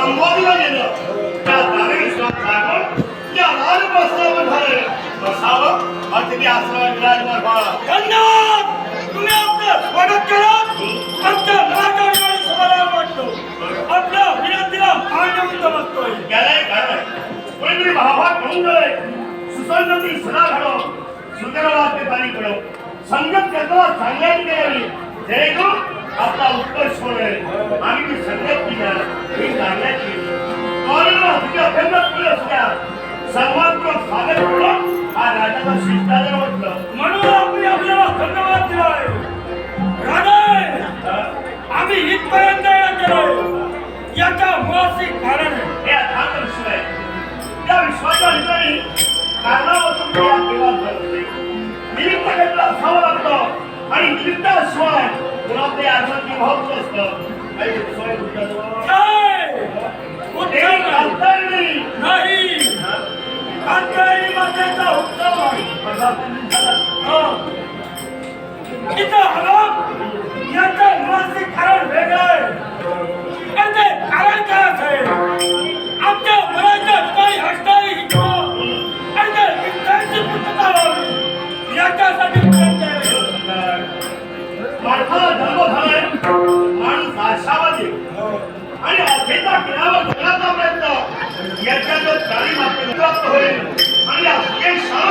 संबोधलं गेलं त्या दानवी लागून त्या राजप्रस्थावर झालं. बसावं अतिथी आश्रमात विराजमान व्हावा धन्यवाद! तुम्ही आपलं स्वागत केलं आमच्या महाकाळी सभाला वाटतो आपल्या विनंतीला मान्य समजतोय गेलाय घडलंय कोणीतरी महाभाग म्हणून गेलंय. सुसंगती सदा घडव. सुंदरवाद ते पाणी कडव संगत करताना सांगायची करावी जेणेकरून आपला उत्कर्ष होईल. मुळाशी कारण आहे. हे अथांग विश्व आहे त्या विश्वाच्या ठिकाणी कारणापासून निमित्त घेतला असावं लागतं आणि निमित्ताशिवाय पुन्हा ते आत्महत्या भावच असतं. नाही. नाही. कात्यायनी मातेचा उत्सव आहे माणसाला धर्म झालाय माणूस आशावादी आणि अखेरचा किनावर जगण्याचा प्रयत्न. याच्यात प्राणी मात्र प्राप्त होईल आणि अपेक्षा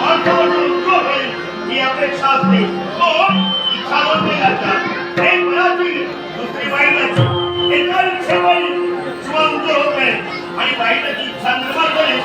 माणसावर उज्ज्वल होईल ही अपेक्षा असते. तो इच्छावंत घालतात एक मनाची दुसरी बाईलाची एका इच्छेवर जीवन उज्ज्वल होत नाही. आणि बाईलाची इच्छा निर्माण झाली